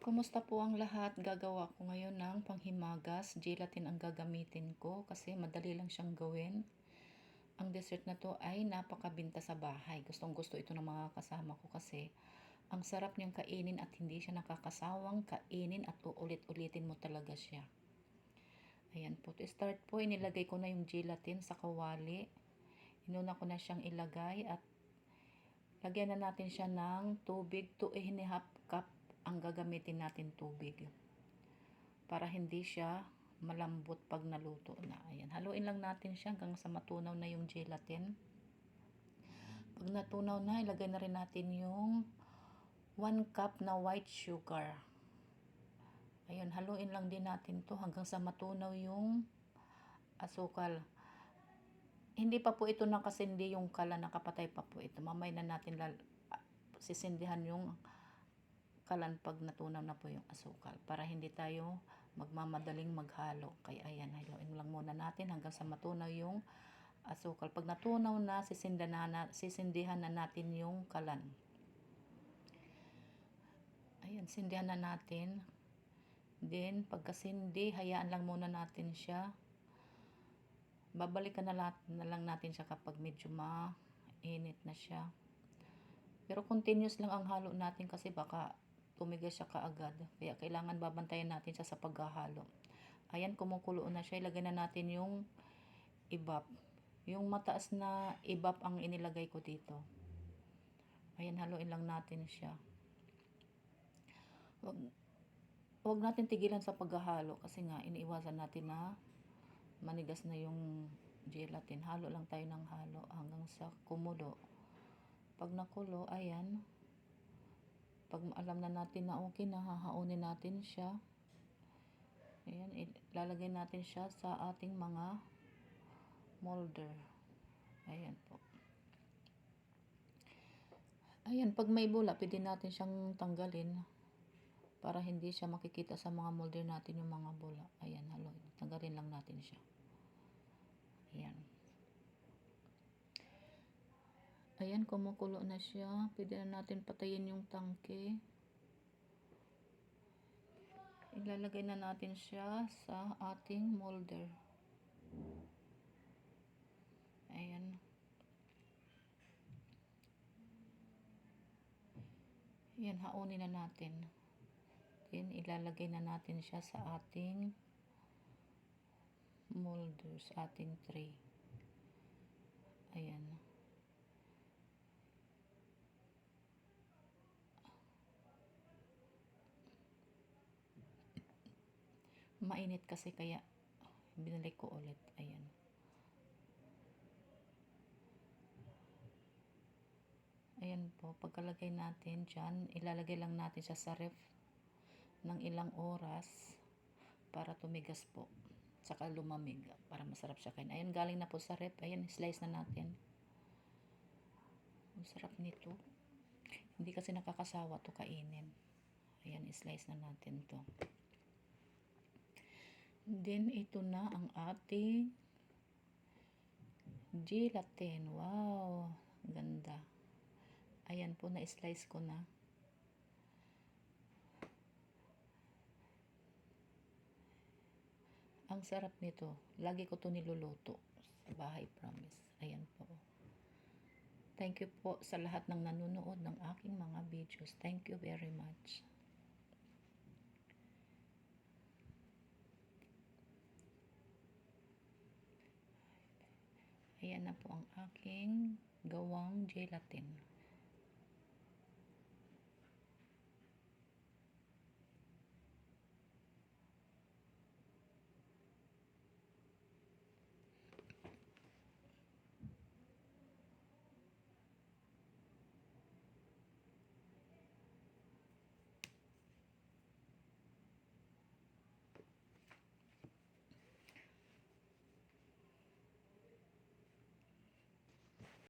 Kumusta po ang lahat? Gagawa ko ngayon ng panghimagas. Gelatin ang gagamitin ko kasi madali lang siyang gawin. Ang dessert na to ay napakabinta sa bahay. Gustong gusto ito ng mga kasama ko kasi ang sarap niyang kainin at hindi siya nakakasawang kainin at uulit-ulitin mo talaga siya. Ayan po. To start po, inilagay ko na yung gelatin sa kawali. Inuna ko na siyang ilagay at lagyan na natin siya ng tubig to a half cup ang gagamitin natin tubig para hindi siya malambot pag naluto na. Ayan, haluin lang natin siya hanggang sa matunaw na yung gelatin. Pag natunaw na, ilagay na rin natin yung 1 cup na white sugar. Ayun, haluin lang din natin to hanggang sa matunaw yung asukal. Hindi pa po ito nakasindi yung kala, nakapatay pa po ito. Mamay na natin lal sisindihan yung kalan pag natunaw na po yung asukal para hindi tayo magmamadaling maghalo. Kaya ayan, haluin lang muna natin hanggang sa matunaw yung asukal. Pag natunaw na, sisindihan na, sisindihan na natin yung kalan. Ayan, sindihan na natin. Then, pagkasindi, hayaan lang muna natin siya. Babalikan na, lahat, na lang natin siya kapag medyo mainit na siya. Pero continuous lang ang halo natin kasi baka tumigas siya kaagad. Kaya kailangan babantayan natin siya sa paghahalo. Ayan, kumukulo na siya. Ilagay na natin yung ibap. Yung mataas na ibap ang inilagay ko dito. Ayan, haluin lang natin siya. Wag, wag natin tigilan sa paghahalo kasi nga iniiwasan natin na manigas na yung gelatin. Halo lang tayo ng halo hanggang sa kumulo. Pag nakulo, ayan, pag alam na natin na okay na, hahaunin natin siya. Ayan, ilalagay natin siya sa ating mga molder. Ayan po. Ayan, pag may bula, pwede natin siyang tanggalin para hindi siya makikita sa mga molder natin yung mga bula. Ayan, halo. Tanggalin lang natin siya. Ayan. Ayan, kumukulo na siya. Pwede na natin patayin yung tangke. Ilalagay na natin siya sa ating molder. Ayan. Ayan, haunin na natin. Then, ilalagay na natin siya sa ating molders, ating tray. Ayan. Mainit kasi kaya binalik ko ulit. Ayan. Ayan po pagkalagay natin dyan ilalagay lang natin siya sa ref ng ilang oras para tumigas po saka lumamig para masarap siya kain. Ayan galing na po sa ref. Ayan slice na natin. Ang sarap nito. Hindi kasi nakakasawa to kainin. Ayan slice na natin to Then, ito na ang ating gelatin. Wow! Ganda. Ayan po, na-slice ko na. Ang sarap nito. Lagi ko to niluluto sa bahay, promise. Ayan po. Thank you po sa lahat ng nanonood ng aking mga videos. Thank you very much. Ayan na po ang aking gawang gelatin.